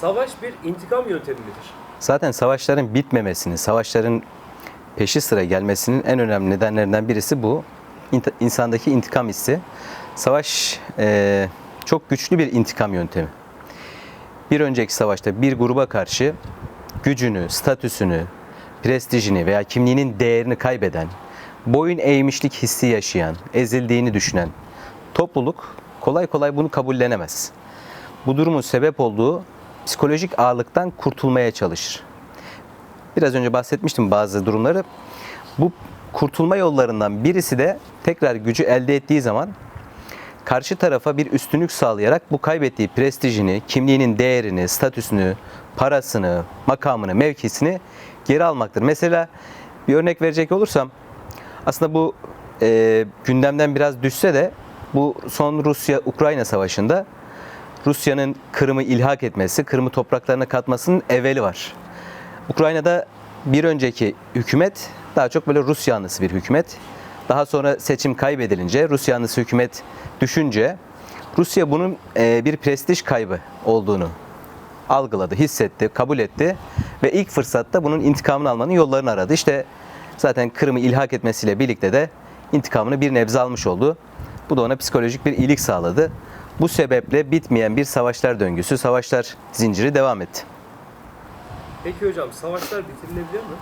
Savaş bir intikam yöntemi midir? Zaten savaşların bitmemesini, savaşların peşi sıra gelmesinin en önemli nedenlerinden birisi bu. İnsandaki intikam hissi. Savaş eee, çok güçlü bir intikam yöntemi. Bir önceki savaşta bir gruba karşı gücünü, statüsünü, prestijini veya kimliğinin değerini kaybeden, boyun eğmişlik hissi yaşayan, ezildiğini düşünen topluluk kolay kolay bunu kabullenemez. Bu durumun sebep olduğu psikolojik ağırlıktan kurtulmaya çalışır. Biraz önce bahsetmiştim bazı durumları. Bu kurtulma yollarından birisi de tekrar gücü elde ettiği zaman karşı tarafa bir üstünlük sağlayarak bu kaybettiği prestijini, kimliğinin değerini, statüsünü, parasını, makamını, mevkisini geri almaktır. Mesela bir örnek verecek olursam aslında bu e, gündemden biraz düşse de bu son Rusya-Ukrayna savaşında Rusya'nın Kırım'ı ilhak etmesi, Kırım'ı topraklarına katmasının evveli var. Ukrayna'da bir önceki hükümet daha çok böyle Rus yanlısı bir hükümet. Daha sonra seçim kaybedilince, Rus yanlısı hükümet düşünce Rusya bunun e, bir prestij kaybı olduğunu algıladı, hissetti, kabul etti ve ilk fırsatta bunun intikamını almanın yollarını aradı. İşte zaten Kırım'ı ilhak etmesiyle birlikte de intikamını bir nebze almış oldu. Bu da ona psikolojik bir iyilik sağladı. Bu sebeple bitmeyen bir savaşlar döngüsü, savaşlar zinciri devam etti. Peki hocam savaşlar bitirilebilir mi?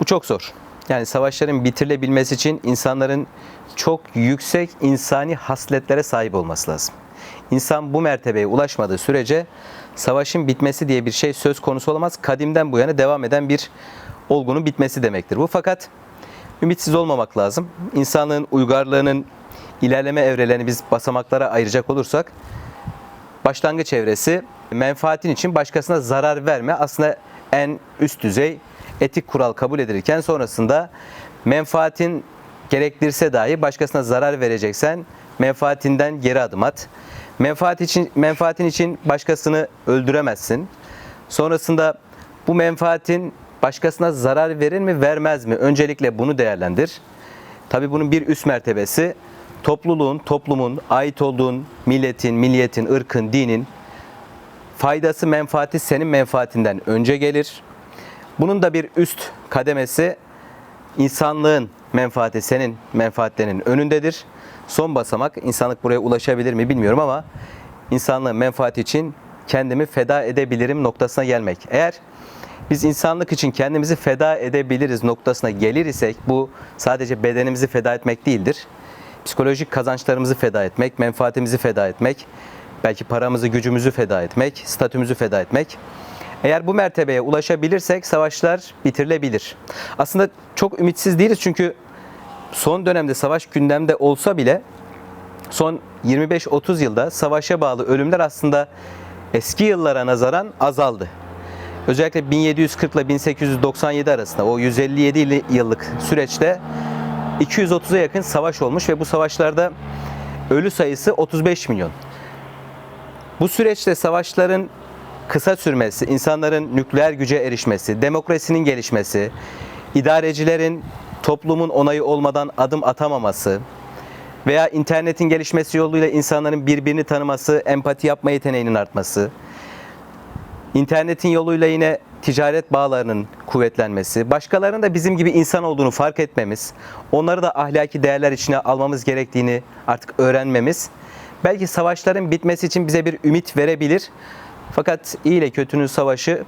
Bu çok zor. Yani savaşların bitirilebilmesi için insanların çok yüksek insani hasletlere sahip olması lazım. İnsan bu mertebeye ulaşmadığı sürece savaşın bitmesi diye bir şey söz konusu olamaz. Kadimden bu yana devam eden bir olgunun bitmesi demektir bu. Fakat ümitsiz olmamak lazım. İnsanlığın uygarlığının ilerleme evrelerini biz basamaklara ayıracak olursak başlangıç evresi menfaatin için başkasına zarar verme aslında en üst düzey etik kural kabul edilirken sonrasında menfaatin gerektirse dahi başkasına zarar vereceksen menfaatinden geri adım at. Menfaat için menfaatin için başkasını öldüremezsin. Sonrasında bu menfaatin başkasına zarar verir mi vermez mi? Öncelikle bunu değerlendir. Tabii bunun bir üst mertebesi topluluğun, toplumun, ait olduğun milletin, milliyetin, ırkın, dinin faydası, menfaati senin menfaatinden önce gelir. Bunun da bir üst kademesi insanlığın menfaati senin menfaatlerinin önündedir. Son basamak insanlık buraya ulaşabilir mi bilmiyorum ama insanlığın menfaati için kendimi feda edebilirim noktasına gelmek. Eğer biz insanlık için kendimizi feda edebiliriz noktasına gelir isek bu sadece bedenimizi feda etmek değildir. Psikolojik kazançlarımızı feda etmek, menfaatimizi feda etmek, belki paramızı, gücümüzü feda etmek, statümüzü feda etmek. Eğer bu mertebeye ulaşabilirsek savaşlar bitirilebilir. Aslında çok ümitsiz değiliz çünkü son dönemde savaş gündemde olsa bile son 25-30 yılda savaşa bağlı ölümler aslında eski yıllara nazaran azaldı. Özellikle 1740 ile 1897 arasında o 157 yıllık süreçte 230'a yakın savaş olmuş ve bu savaşlarda ölü sayısı 35 milyon. Bu süreçte savaşların kısa sürmesi, insanların nükleer güce erişmesi, demokrasinin gelişmesi, idarecilerin toplumun onayı olmadan adım atamaması veya internetin gelişmesi yoluyla insanların birbirini tanıması, empati yapma yeteneğinin artması, internetin yoluyla yine ticaret bağlarının kuvvetlenmesi, başkalarının da bizim gibi insan olduğunu fark etmemiz, onları da ahlaki değerler içine almamız gerektiğini artık öğrenmemiz belki savaşların bitmesi için bize bir ümit verebilir. Fakat iyi ile kötünün savaşı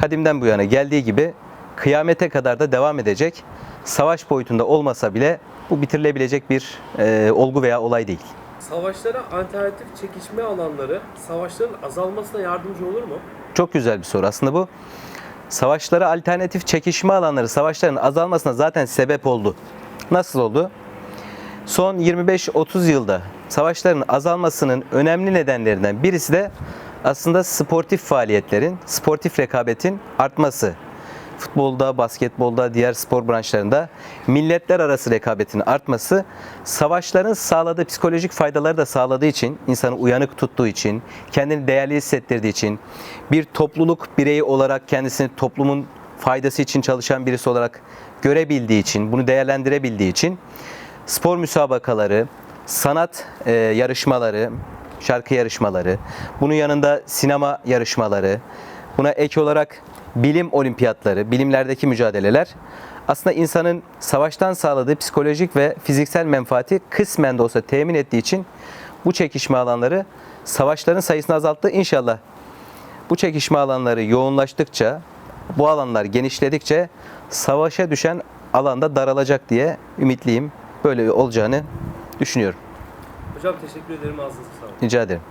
kadimden bu yana geldiği gibi kıyamete kadar da devam edecek. Savaş boyutunda olmasa bile bu bitirilebilecek bir e, olgu veya olay değil. Savaşlara alternatif çekişme alanları savaşların azalmasına yardımcı olur mu? Çok güzel bir soru aslında bu. Savaşlara alternatif çekişme alanları savaşların azalmasına zaten sebep oldu. Nasıl oldu? Son 25-30 yılda savaşların azalmasının önemli nedenlerinden birisi de aslında sportif faaliyetlerin, sportif rekabetin artması. Futbolda, basketbolda, diğer spor branşlarında milletler arası rekabetin artması, savaşların sağladığı psikolojik faydaları da sağladığı için, insanı uyanık tuttuğu için, kendini değerli hissettirdiği için, bir topluluk bireyi olarak kendisini toplumun faydası için çalışan birisi olarak görebildiği için, bunu değerlendirebildiği için spor müsabakaları, sanat e, yarışmaları, şarkı yarışmaları, bunun yanında sinema yarışmaları, buna ek olarak bilim olimpiyatları, bilimlerdeki mücadeleler aslında insanın savaştan sağladığı psikolojik ve fiziksel menfaati kısmen de olsa temin ettiği için bu çekişme alanları savaşların sayısını azalttı. İnşallah bu çekişme alanları yoğunlaştıkça, bu alanlar genişledikçe savaşa düşen alanda daralacak diye ümitliyim. Böyle olacağını düşünüyorum. Hocam teşekkür ederim ağzınıza sağlık. Rica ederim.